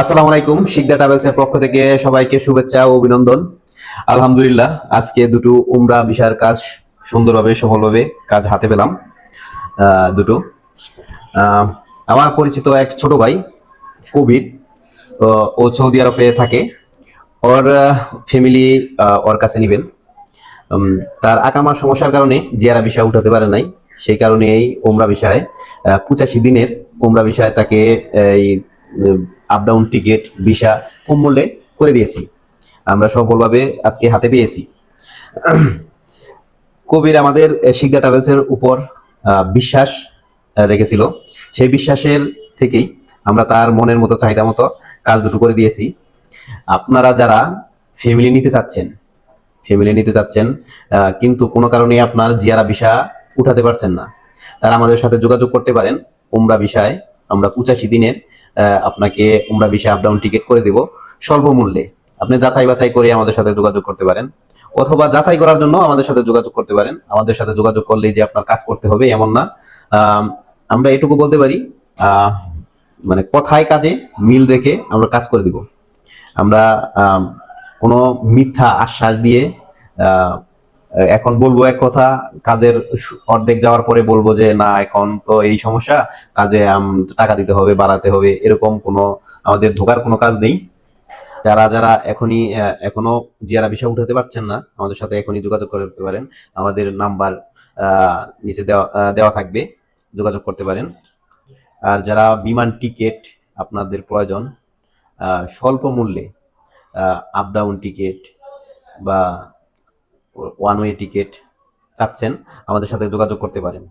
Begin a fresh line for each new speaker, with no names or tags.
আসসালামু আলাইকুম শিকদা ট্রাভেলস এর পক্ষ থেকে সবাইকে শুভেচ্ছা ও অভিনন্দন। আলহামদুলিল্লাহ, আজকে দুটো উমরা ভিসার কাজ সুন্দরভাবে, সফলভাবে কাজ হাতে পেলাম দুটো। আমার পরিচিত এক ছোট ভাই, কবির, ও সৌদি আরবে থাকে। ওর ফ্যামিলি ওর কাছে নেবেন। তার আকামার সমস্যার কারণে জিয়ারা বিষয় উঠাতে পারে নাই। সেই কারণে এই ওমরা বিষয়ে পঁচাশি দিনের ওমরা বিষয়ে তাকে এই আপ ডাউন টিকিট ভিসা কম মূল্যে করে দিয়েছি। আমরা সফলভাবে আজকে হাতে পেয়েছি। কবির আমাদের শিকদা ট্রাভেলসের উপর বিশ্বাস রেখেছিল। সেই বিশ্বাসের থেকেই আমরা তার মনের মতো, চাহিদা মতো কাজ দুটো করে দিয়েছি। আপনারা যারা ফ্যামিলি নিতে চাচ্ছেন ফ্যামিলি নিতে চাচ্ছেন কিন্তু কোনো কারণে আপনার জিয়ারা ভিসা উঠাতে পারছেন না, তারা আমাদের সাথে যোগাযোগ করতে পারেন, উমরা বিষয়ে আমরা পঁচাশি দিনের আপনাকে উমরা বিষয়ে আপ ডাউন টিকিট করে দেব স্বল্প মূল্যে আপনি যাচাই বাছাই করে আমাদের সাথে যোগাযোগ করতে পারেন। অথবা যাচাই করার জন্য আমাদের সাথে যোগাযোগ করতে পারেন। আমাদের সাথে যোগাযোগ করলেই যে আপনার কাজ করতে হবে এমন না। আমরা এটুকু বলতে পারি মানে কথায় কাজে মিল রেখে আমরা কাজ করে দিব। আমরা কোনো মিথ্যা আশ্বাস দিয়ে এখন বলব এক কথা, কাজের অর্ধেক যাওয়ার পরে বলব যে, না, এখন তো এই সমস্যা, কাজে টাকা দিতে হবে, বাড়াতে হবে, এরকম কোনো আমাদের ধোকার কোনো কাজ নেই। যারা যারা এখনই এখনও জিয়ারা বিষয় উঠাতে পারছেন না, আমাদের সাথে এখনই যোগাযোগ করতে পারেন। আমাদের নাম্বার নিচে দেওয়া দেওয়া থাকবে, যোগাযোগ করতে পারেন। আর যারা বিমান টিকিট আপনাদের প্রয়োজন স্বল্প মূল্যে আপ ডাউন টিকিট বা ওয়ান ওয়ে টিকিট চাচ্ছেন আমাদের সাথে যোগাযোগ করতে পারেন।